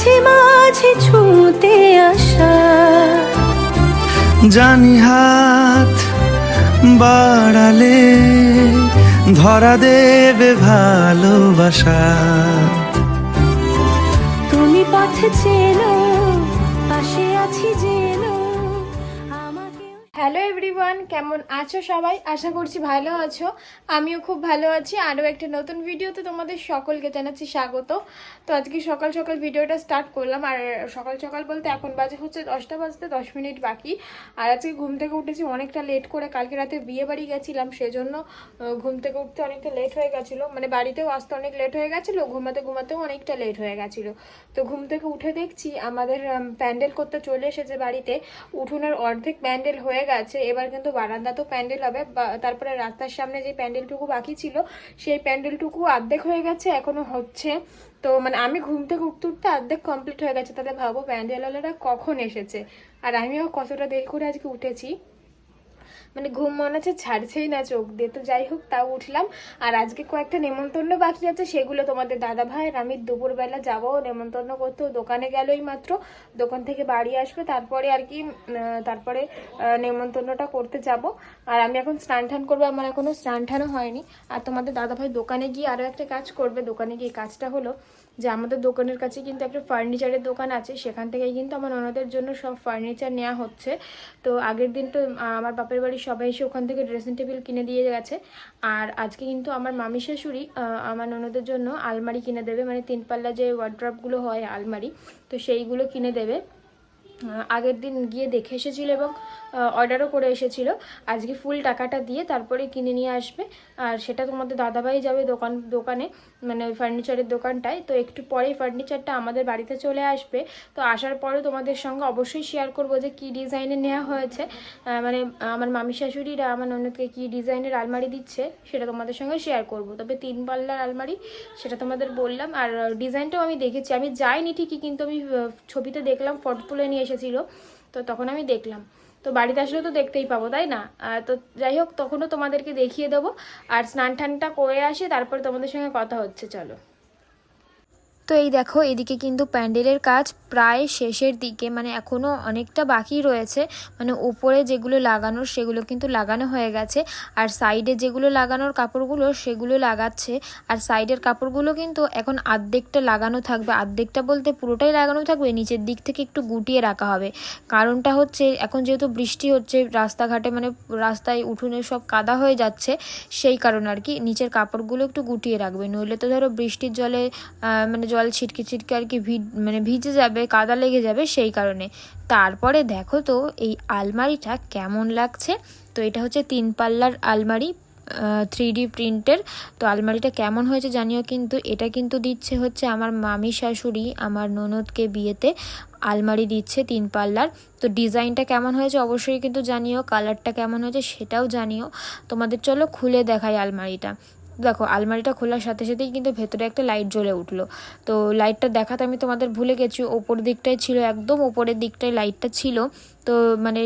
মাঝে মাঝে ছুঁতে আসা। জানি হাত বাড়ালে ধরা দেবে ভালোবাসা। তুমি পথে চেনো হ্যালো এভরিওয়ান কেমন আছো সবাই? আশা করছি ভালো আছো। আমিও খুব ভালো আছি। আরও একটা নতুন ভিডিওতে তোমাদের সকলকে জানাচ্ছি স্বাগত। তো আজকে সকাল সকাল ভিডিওটা স্টার্ট করলাম। আর সকাল সকাল বলতে এখন বাজে হচ্ছে দশটা বাজতে দশ মিনিট বাকি। আর আজকে ঘুম থেকে উঠেছি অনেকটা লেট করে। কালকে রাতে বিয়ে বাড়ি গেছিলাম, সেজন্য ঘুম থেকে উঠতে অনেকটা লেট হয়ে গেছিল। মানে বাড়িতেও আসতে অনেক লেট হয়ে গেছিল, ঘুমাতে ঘুমাতেও অনেকটা লেট হয়ে গেছিল। তো ঘুম থেকে উঠে দেখছি আমাদের প্যান্ডেল করতে চলে এসেছে বাড়িতে। উঠোনের অর্ধেক প্যান্ডেল হয়ে গেছে। এবার কিন্তু বারান্দা তো প্যান্ডেল হবে তারপরে রাস্তার সামনে যে প্যান্ডেলটুকু বাকি ছিল, সেই প্যান্ডেলটুকু অর্ধেক হয়ে গেছে, এখনও হচ্ছে। তো মানে আমি ঘুম থেকে উঠতে উঠতে অর্ধেক কমপ্লিট হয়ে গেছে, তাহলে ভাবো প্যান্ডেলওয়ালারা কখন এসেছে? আর আমিও কতটা দেরি করে আজকে উঠেছি? মানে ঘুম মনে আছে ছাড়ছেই না চোখ দিয়ে। তো যাই হোক, তাও উঠলাম। আর আজকে কয়েকটা নেমন্তন্ন বাকি আছে, সেগুলো তোমাদের দাদা ভাই আর আমি দুপুরবেলা যাব নেমন্তন্ন করতে। দোকানে গেলই মাত্র। দোকান থেকে বাড়ি আসবে, তারপরে আর কি তারপরে নেমন্তন্নটা করতে যাব। আর আমি এখন স্নান টান করব, আমার এখনও স্নান টানও হয়নি। আর তোমাদের দাদা ভাই দোকানে গিয়ে আরও একটা কাজ করবে। দোকানে গিয়ে কাজটা হলো যে আমাদের দোকানের কাছে কিন্তু একটা ফার্নিচারের দোকান আছে, সেখান থেকেই কিন্তু আমার ননদের জন্য সব ফার্নিচার নেওয়া হচ্ছে। তো আগের দিন তো আমার বাপের বাড়ির সবাই এসে ওখান থেকে ড্রেসিং টেবিল কিনে দিয়ে গেছে। আর আজকে কিন্তু আমার মামি শাশুড়ি আমার ননদের জন্য আলমারি কিনে দেবে। মানে তিন পাল্লা যে ওয়ার্ড্রপগুলো হয় আলমারি, তো সেইগুলো কিনে দেবে। আগের দিন গিয়ে দেখে এসেছিল এবং অর্ডারও করে এসেছিল। আজকে ফুল টাকাটা দিয়ে তারপরে কিনে নিয়ে আসবে। আর সেটা তোমাদের দাদাভাই যাবে দোকান, দোকানে মানে ওই ফার্নিচারের দোকানটায়। তো একটু পরেই ফার্নিচারটা আমাদের বাড়িতে চলে আসবে। তো আসার পরে তোমাদের সঙ্গে অবশ্যই শেয়ার করব যে কী ডিজাইনে নেওয়া হয়েছে। মানে আমার মামি শাশুড়িরা আমার ননদকে কী ডিজাইনের আলমারি দিচ্ছে সেটা তোমাদের সঙ্গে শেয়ার করব। তবে তিন পাল্লার আলমারি, সেটা তোমাদের বললাম। আর ডিজাইনটাও আমি দেখেছি। আমি যাইনি ঠিকই, কিন্তু আমি ছবিতে দেখলাম ফটো তুলে নিয়ে এসেছিল, তো তখন আমি দেখলাম। তো বাড়িতে আসলে তো দেখতেই পাবো, তাই না? তো যাই হোক, তখনও তোমাদেরকে দেখিয়ে দেবো। আর স্নান টানটা করে আসে, তারপর তোমাদের সঙ্গে কথা হচ্ছে, চলো। তো এই দেখো, এদিকে কিন্তু প্যান্ডেলের কাজ প্রায় শেষের দিকে মানে এখনও অনেকটা বাকি রয়েছে। মানে উপরে যেগুলো লাগানোর, সেগুলো কিন্তু লাগানো হয়ে গেছে। আর সাইডে যেগুলো লাগানোর কাপড়গুলো, সেগুলো লাগাচ্ছে। আর সাইডের কাপড়গুলো কিন্তু এখন আর্ধেকটা লাগানো থাকবে। আর্ধেকটা বলতে পুরোটাই লাগানো থাকবে, নিচের দিক থেকে একটু গুটিয়ে রাখা হবে। কারণটা হচ্ছে, এখন যেহেতু বৃষ্টি হচ্ছে, রাস্তাঘাটে মানে রাস্তায় উঠোনে সব কাদা হয়ে যাচ্ছে, সেই কারণে আর কি নিচের কাপড়গুলো একটু গুটিয়ে রাখবে। নইলে তো ধরো বৃষ্টির জলে মানে জল ছিটকে ছিটকে আর কি মানে ভিজে যাবে, কাদা লেগে যাবে সেই কারণে। তারপরে দেখো তো এই আলমারিটা কেমন লাগছে? তো এটা হচ্ছে তিন পাল্লার আলমারি থ্রি ডি প্রিন্টের। তো আলমারিটা কেমন হয়েছে জানিও কিন্তু, এটা কিন্তু দিচ্ছে হচ্ছে আমার মামি শাশুড়ি, আমার ননদকে বিয়েতে আলমারি দিচ্ছে তিন পাল্লার। তো ডিজাইনটা কেমন হয়েছে অবশ্যই কিন্তু জানিও, কালারটা কেমন হয়েছে সেটাও জানিও। তোমাদের চলো খুলে দেখাই আলমারিটা। দেখো, আলমারিটা খোলার সাথে সাথেই কিন্তু ভেতরে একটা লাইট জ্বলে উঠল। তো লাইটটা দেখাতে আমি তোমাদের ভুলে গেছি, ওপর দিকটাই ছিল, একদম ওপরের দিকটায় লাইটটা ছিল। তো মানে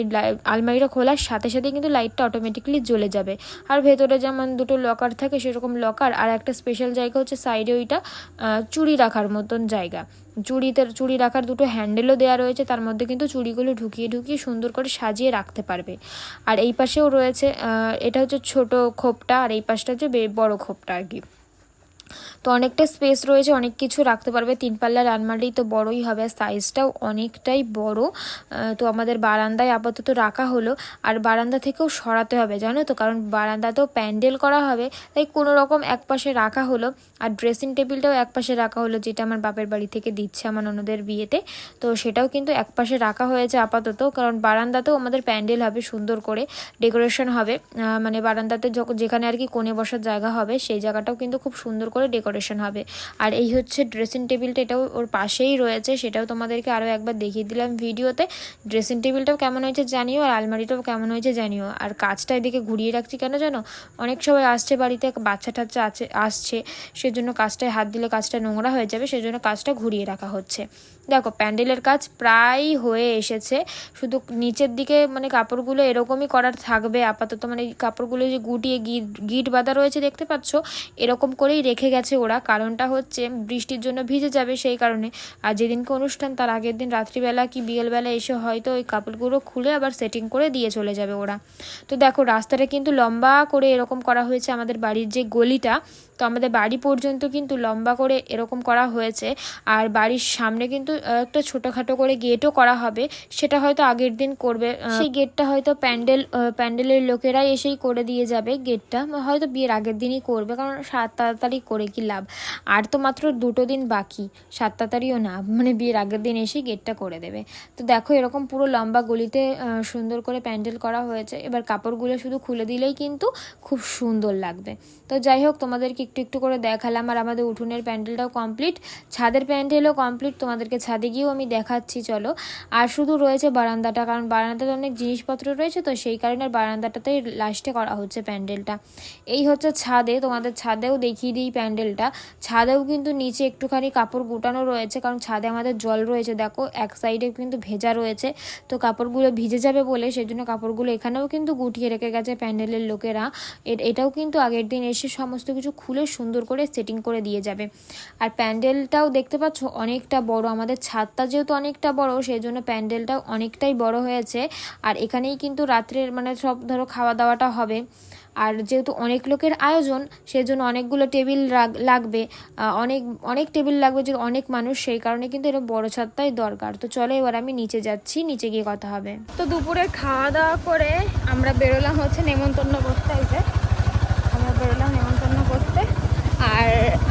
আলমারিটা খোলার সাথে সাথে কিন্তু লাইটটা অটোমেটিকলি জ্বলে যাবে। আর ভেতরে যেমন দুটো লকার থাকে সেরকম লকার আর একটা স্পেশাল জায়গা হচ্ছে সাইডে ওইটা চুড়ি রাখার মতন জায়গা। চুড়িতে, চুড়ি রাখার দুটো হ্যান্ডেলও দেওয়া রয়েছে, তার মধ্যে কিন্তু চুড়িগুলো ঢুকিয়ে ঢুকিয়ে সুন্দর করে সাজিয়ে রাখতে পারবে। আর এই পাশেও রয়েছে এটা হচ্ছে ছোট খোপটা, আর এই পাশটা হচ্ছে বড় খোপটা আর কি। তো অনেকটা স্পেস রয়েছে, অনেক কিছু রাখতে পারবে। তিন পাল্লার আলমারি তো বড়ই হবে সাইজটাও অনেকটাই বড়। তো আমাদের বারান্দায় আপাতত রাখা হলো। আর বারান্দা থেকেও সরাতে হবে, জানো তো? কারণ বারান্দাতেও প্যান্ডেল করা হবে, তাই কোনো রকম এক পাশে রাখা হলো। আর ড্রেসিং টেবিলটাও এক পাশে রাখা হলো, যেটা আমার বাপের বাড়ি থেকে দিচ্ছে আমার অন্যদের বিয়েতে। তো সেটাও কিন্তু এক পাশে রাখা হয়েছে আপাতত, কারণ বারান্দাতেও আমাদের প্যান্ডেল হবে সুন্দর করে ডেকোরেশন হবে। মানে বারান্দাতে যখন যেখানে আর কি কোণে বসার জায়গা হবে, সেই জায়গাটাও কিন্তু খুব সুন্দর করে ডেকোরেশন হবে। আর এই হচ্ছে ড্রেসিং টেবিলটা এটাও ওর পাশেই রয়েছে, সেটাও তোমাদেরকে আরও একবার দেখিয়ে দিলাম ভিডিওতে। ড্রেসিং টেবিলটাও কেমন হয়েছে জানিও, আর আলমারিটাও কেমন হয়েছে জানিও। আর কাজটা এদিকে ঘুরিয়ে রাখছি কেন জানো? অনেক সবাই আসছে বাড়িতে বাচ্চা টাচ্চা আছে, আসছে, সেজন্য কাজটায় হাত দিলে কাজটা নোংরা হয়ে যাবে, সেজন্য কাজটা ঘুরিয়ে রাখা হচ্ছে। দেখো, প্যান্ডেলের কাজ প্রায় হয়ে এসেছে। শুধু নিচের দিকে মানে কাপড়গুলো এরকমই করার থাকবে, আপাতত মানে কাপড়গুলো যে গুটিয়ে গিট গিট বাঁধা রয়েছে দেখতে পাচ্ছ, এরকম করেই রেখে গেছে ওরা। কারণটা হচ্ছে বৃষ্টির জন্য ভিজে যাবে সেই কারণে। আর যেদিনকে অনুষ্ঠান, তার আগের দিন রাত্রিবেলা কি বিকেলবেলা এসে হয়তো ওই কাপড়গুলো খুলে আবার সেটিং করে দিয়ে চলে যাবে ওরা। তো দেখো, রাস্তাটা কিন্তু লম্বা করে এরকম করা হয়েছে আমাদের বাড়ির যে গলিটা। তো আমাদের বাড়ি পর্যন্ত কিন্তু লম্বা করে এরকম করা হয়েছে। আর বাড়ির সামনে কিন্তু একটা ছোটোখাটো করে গেটও করা হবে। সেটা হয়তো আগের দিন করবে। সেই গেটটা হয়তো প্যান্ডেল প্যান্ডেলের লোকেরাই এসেই করে দিয়ে যাবে গেটটা হয়তো বিয়ের আগের দিনই করবে, কারণ সাত তাড়াতাড়ি করে কি লাভ। আর তো মাত্র দুটো দিন বাকি, সাত তাড়াতাড়িও না মানে বিয়ের আগের দিন এসে গেটটা করে দেবে। তো দেখো এরকম পুরো লম্বা গলিতে সুন্দর করে প্যান্ডেল করা হয়েছে। এবার কাপড়গুলো শুধু খুলে দিলেই কিন্তু খুব সুন্দর লাগবে। তো যাই হোক, তোমাদেরকে একটু একটু করে দেখালাম। আর আমাদের উঠোনের প্যান্ডেলটাও কমপ্লিট ছাদের প্যান্ডেলও কমপ্লিট তোমাদেরকে ছাদে গিয়েও আমি দেখাচ্ছি, চলো। আর শুধু রয়েছে বারান্দাটা, কারণ বারান্দাতে অনেক জিনিসপত্র রয়েছে, তো সেই কারণে বারান্দাটাতেই লাস্টে করা হচ্ছে প্যান্ডেলটা। এই হচ্ছে ছাদে, তোমাদের ছাদেও দেখিয়ে দিই প্যান্ডেলটা ছাদেও কিন্তু নিচে একটুখানি কাপড় গুটানো রয়েছে, কারণ ছাদে আমাদের জল রয়েছে। দেখো, এক সাইডে কিন্তু ভেজা রয়েছে। তো কাপড়গুলো ভিজে যাবে বলে সেই জন্য কাপড়গুলো এখানেও কিন্তু গুটিয়ে রেখে গেছে প্যান্ডেলের লোকেরা। এটাও কিন্তু আগের দিন এসে সমস্ত কিছু খুলে সুন্দর করে সেটিং করে দিয়ে যাবে। আর প্যান্ডেলটাও দেখতে পাচ্ছ অনেকটা বড়। আমাদের ছাদটা যেহেতু অনেকটা বড় সেই জন্য প্যান্ডেলটাও অনেকটাই বড় হয়েছে। আর এখানেই কিন্তু রাত্রের মানে সব ধরো খাওয়া দাওয়াটা হবে। আর যেহেতু অনেক লোকের আয়োজন সেই জন্য অনেকগুলো টেবিল লাগবে। অনেক অনেক টেবিল লাগবে যে অনেক মানুষ, সেই কারণে কিন্তু এরকম বড় ছাদটাই দরকার। তো চলো এবার আমি নিচে যাচ্ছি, নিচে গিয়ে কথা হবে। তো দুপুরে খাওয়া দাওয়া করে আমরা বেরোলাম হচ্ছে নেমন্তন্ন করতে, এই যে। আমরা বেরোলাম নেমন্তন্ন করতে। আর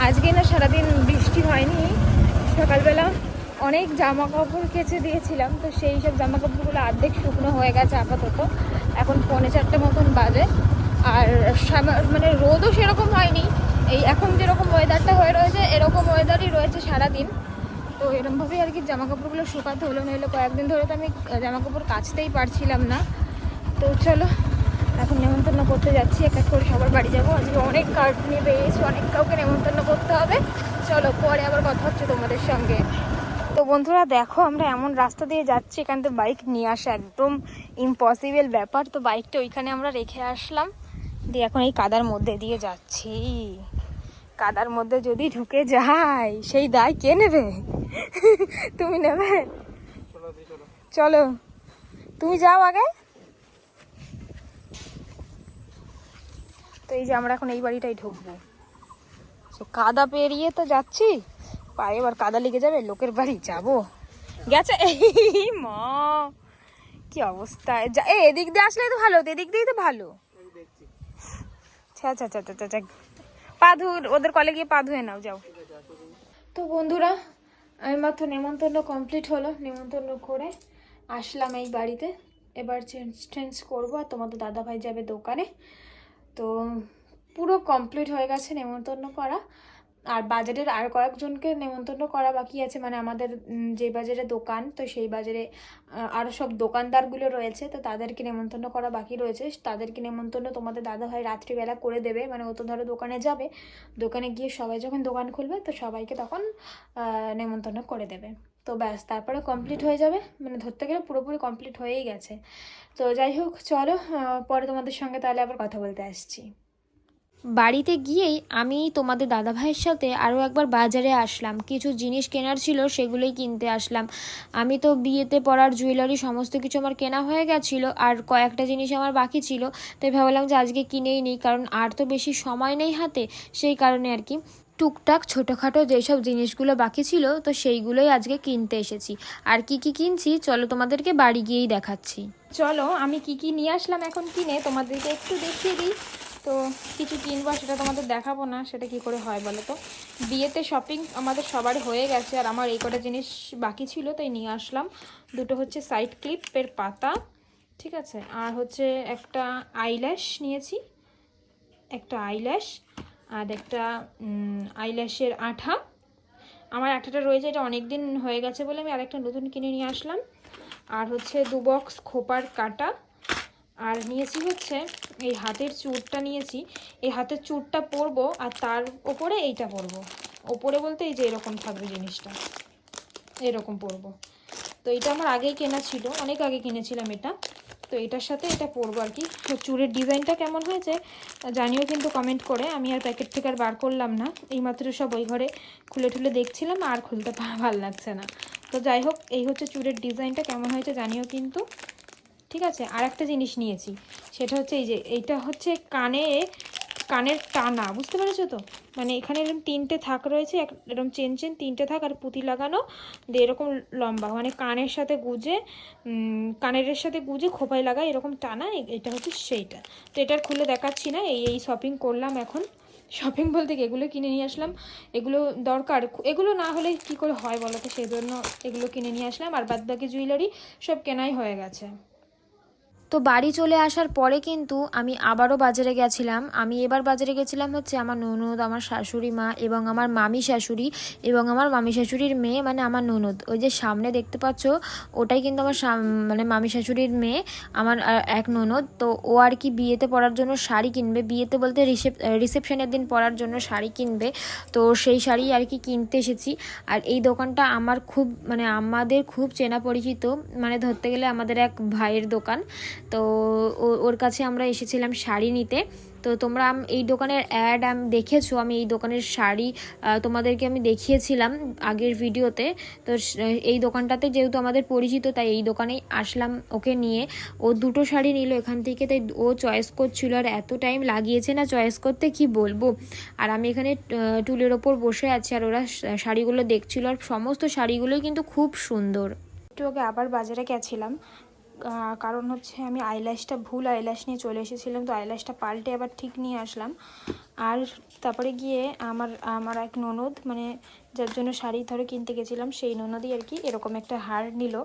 আজকে না সারাদিন বৃষ্টি হয়নি। সকালবেলা অনেক জামা কাপড় কেচে দিয়েছিলাম, তো সেই সব জামা কাপড়গুলো অর্ধেক শুকনো হয়ে গেছে আপাতত। এখন পৌনে চারটে মতন বাজে। আর মানে রোদও সেরকম হয়নি। এই এখন যেরকম ওয়েদারটা হয়ে রয়েছে, এরকম ওয়েদারই রয়েছে সারাদিন। তো এরমভাবেই আর কি জামা কাপড়গুলো শুকাতে হলো নইলে কয়েকদিন ধরে তো আমি জামা কাপড় কাচতেই পারছিলাম না। তো চলো, এখন নেমন্তন্ন করতে যাচ্ছি। এক এক করে সবার বাড়ি যাব। আজকে অনেক কার্ড নিয়ে বেরিয়েছি অনেক কাউকে নেমন্তন্ন করতে হবে। চলো, পরে আবার কথা হচ্ছে তোমাদের সঙ্গে। তো বন্ধুরা, দেখো, আমরা এমন রাস্তা দিয়ে যাচ্ছি, এখান থেকে বাইক নিয়ে আসা একদম ইম্পসিবল ব্যাপার। তো বাইকটা ওইখানে আমরা রেখে আসলাম। দিয়ে এখন এই কাদার মধ্যে দিয়ে যাচ্ছি। কাদার মধ্যে যদি ঢুকে যায় সেই দায় কে নেবে? তুমি নেবে? চলো, তুমি যাও আগে। তো এই যে আমরা এখন এই বাড়িটাই ঢুকবো। সে কাদা পেরিয়ে তো যাচ্ছি। পায়ে এবার কাদা লেগে যাবে, লোকের বাড়ি যাব। গেছে? এই মা, কি অবস্থা? এদিক দিয়ে আসলে তো ভালো এদিক দিয়েই তো ভালো। আচ্ছা আচ্ছা আচ্ছা আচ্ছা আচ্ছা। ওদের কলে গিয়ে পা নাও, যাও। তো বন্ধুরা, আমি মাত্র নেমন্তন্ন কমপ্লিট হলো। নেমন্তন্ন করে আসলাম এই বাড়িতে। এবার চেঞ্জ টেঞ্জ করব আর তোমাদের দাদা ভাই যাবে দোকানে। তো পুরো কমপ্লিট হয়ে গেছে নেমন্তন্ন করা। আর বাজারের আর কয়েকজনকে নেমন্তন্ন করা বাকি আছে। মানে আমাদের যে বাজারে দোকান, তো সেই বাজারে আরও সব দোকানদারগুলো রয়েছে, তো তাদেরকে নেমন্তন্ন করা বাকি রয়েছে। তাদেরকে নেমন্তন্ন তোমাদের দাদা ভাই রাত্রিবেলা করে দেবে। মানে ও তো ধরো দোকানে যাবে। দোকানে গিয়ে সবাই যখন দোকান খুলবে, তো সবাইকে তখন নেমন্তন্ন করে দেবে। তো ব্যাস, তারপরে কমপ্লিট হয়ে যাবে। মানে ধরতে গেলে পুরোপুরি কমপ্লিট হয়েই গেছে। তো যাই হোক, চলো পরে তোমাদের সঙ্গে তাহলে আবার কথা বলতে আসছি। বাড়িতে গিয়েই আমি তোমাদের দাদা ভাইয়ের সাথে আরও একবার বাজারে আসলাম। কিছু জিনিস কেনার ছিল সেগুলোই কিনতে আসলাম। আমি তো বিয়েতে পড়ার জুয়েলারি সমস্ত কিছু আমার কেনা হয়ে গেছিল আর কয়েকটা জিনিস আমার বাকি ছিল, তাই ভাবলাম যে আজকে কিনেই নিই, কারণ আর তো বেশি সময় নেই হাতে। সেই কারণে আর কি টুকটাক ছোটোখাটো যেসব জিনিসগুলো বাকি ছিল, তো সেইগুলোই আজকে কিনতে এসেছি। আর কি কি কিনছি, চলো তোমাদেরকে বাড়ি গিয়েই দেখাচ্ছি। চলো, আমি কি কি নিয়ে আসলাম এখন কিনে তোমাদেরকে একটু দেখিয়ে দিই। তো কিছু কিনবো আর সেটা তোমাদের দেখাবো না, সেটা কি করে হয় বলো তো? বিয়েতে শপিং আমাদের সবার হয়ে গেছে আর আমার এই কটা জিনিস বাকি ছিল, তাই নিয়ে আসলাম। দুটো হচ্ছে সাইড ক্লিপের পাতা, ঠিক আছে? আর হচ্ছে একটা আইল্যাশ নিয়েছি, একটা আইল্যাশ আর একটা আইল্যাশের আঠা। আমার একটাটা রয়েছে, এটা অনেক দিন হয়ে গেছে বলে আমি আরেকটা নতুন কিনে নিয়ে আসলাম। আর হচ্ছে দু বক্স খোপার কাটা আর নিয়েছি হচ্ছে এই হাতের চুরটা নিয়েছি। এই হাতের চুরটা পরবো আর তার ওপরে এইটা পরবো। ওপরে বলতে এই যে এরকম থাকবে জিনিসটা। এরকম পরবো। তো এটা আমার আগেই কেনা ছিল, অনেক আগে কিনেছিলাম এটা। তো এটার সাথে এটা পরবো আর কি। তো চুলের ডিজাইনটা কেমন হয়েছে জানিও কিন্তু কমেন্ট করে। আমি আর প্যাকেট থেকে আর বার করলাম না। এইমাত্র সব ওই ঘরে খুলে ঠুলে দেখছিলাম, আর খুলতে ভালো লাগছে না। তো যাই হোক, এই হচ্ছে চুলের ডিজাইনটা কেমন হয়েছে জানিও কিন্তু। ঠিক আছে? আর একটা জিনিস নিয়েছি। সেটা হচ্ছে এই যে, এইটা হচ্ছে কানে, কানের টানা, বুঝতে পেরেছ তো? মানে এখানে এরকম তিনটে থাক রয়েছে, এক এরকম চেন চেন তিনটে থাক আর পুঁতি লাগানো, দিয়ে এরকম লম্বা মানে কানের সাথে গুজে কানের সাথে গুজে খোপায় লাগায় এরকম টানা এটা হচ্ছে সেইটা। তো এটার খুলে দেখাচ্ছি না, এই এই শপিং করলাম এখন। শপিং বলতে এগুলো কিনে নিয়ে আসলাম। এগুলো দরকার, এগুলো না হলে কি করে হয় বলো তো? সেই জন্য এগুলো কিনে নিয়ে আসলাম, আর বাদ বাকি জুয়েলারি সব কেনাই হয়ে গেছে। তো বাড়ি চলে আসার পরে কিন্তু আমি আবারও বাজারে গেছিলাম। আমি এবার বাজারে গেছিলাম হচ্ছে আমার ননদ, আমার শাশুড়ি মা এবং আমার মামি শাশুড়ি এবং আমার মামি শাশুড়ির মেয়ে মানে আমার ননদ। ওই যে সামনে দেখতে পাচ্ছ, ওটাই কিন্তু আমার মানে মামি শাশুড়ির মেয়ে, আমার এক ননদ। তো ও আর কি বিয়েতে পরার জন্য শাড়ি কিনবে। বিয়েতে বলতে রিসেপ রিসেপশনের দিন পরার জন্য শাড়ি কিনবে। তো সেই শাড়ি আর কি কিনতে এসেছি। আর এই দোকানটা আমার খুব মানে আমাদের খুব চেনা পরিচিত। মানে ধরতে গেলে আমাদের এক ভাইয়ের দোকান। তো ওর কাছে আমরা এসেছিলাম শাড়ি নিতে। তো তোমরা এই দোকানের অ্যাড আমি দেখেছ? আমি এই দোকানের শাড়ি তোমাদেরকে আমি দেখিয়েছিলাম আগের ভিডিওতে। তো এই দোকানটাতে যেহেতু আমাদের পরিচিত, তাই এই দোকানেই আসলাম ওকে নিয়ে। ও দুটো শাড়ি নিল, এখান থেকে তাই ও চয়েস করছিল। আর এত টাইম লাগিয়েছে না চয়েস করতে, কি বলব? আর আমি এখানে টুলের ওপর বসে আছি, আর ওরা শাড়িগুলো দেখছিল। আর সমস্ত শাড়িগুলোই কিন্তু খুব সুন্দর। একটু আগে আবার বাজারে গেছিলাম। কারণ হচ্ছে আমি আইল্যাশটা ভুল আইল্যাশ নিয়ে চলে এসেছিলাম, তো আইল্যাশটা পাল্টে আবার ঠিক নিয়ে আসলাম। আর তারপরে গিয়ে আমার আমার এক ননদ মানে যার জন্য শাড়ি ধরে কিনতে গেছিলাম, সেই ননদই আর কি এরকম একটা হার নিল।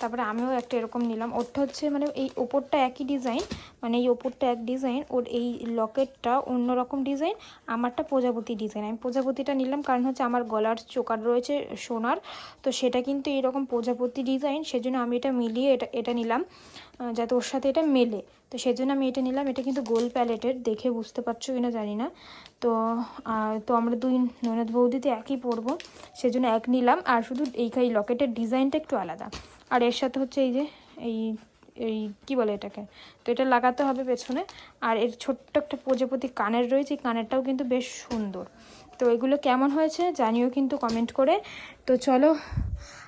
তারপরে আমিও একটা এরকম নিলাম। ওরটা হচ্ছে মানে এই ওপরটা একই ডিজাইন মানে এই ওপরটা এক ডিজাইন ওর এই লকেটটা অন্যরকম ডিজাইন আমারটা প্রজাপতি ডিজাইন আমি প্রজাপতিটা নিলাম কারণ হচ্ছে আমার গলার চোকার রয়েছে সোনার, তো সেটা কিন্তু এরকম প্রজাপতি ডিজাইন সেজন্য আমি এটা মিলিয়ে এটা এটা নিলাম যাতে ওর সাথে এটা মেলে। তো সেজন্য আমি এটা নিলাম, এটা কিন্তু গোল প্যালেটের, দেখে বুঝতে পারছ কিনা জানি না। তো তো আমরা দুই ননদ বৌদিতে একই পরবো, সেজন্য এক নিলাম, আর শুধু এইখানে এই লকেটের ডিজাইনটা একটু আলাদা। আর এর সাথে হচ্ছে এই যে, এই এই কী বলে এটাকে? তো এটা লাগাতে হবে পেছনে। আর এর ছোট্ট একটা প্রজাপতি কানের রয়েছে কানেরটাও কিন্তু বেশ সুন্দর। তো এগুলো কেমন হয়েছে জানিও কিন্তু কমেন্ট করে। তো চলো,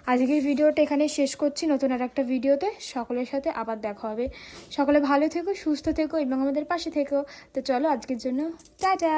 আজকের ভিডিওটা এখানে শেষ করছি। নতুন আর একটা ভিডিওতে সকলের সাথে আবার দেখা হবে। সকলে ভালো থেকো, সুস্থ থেকো এবং আমাদের পাশে থেকো। তো চলো, আজকের জন্য, টাটা!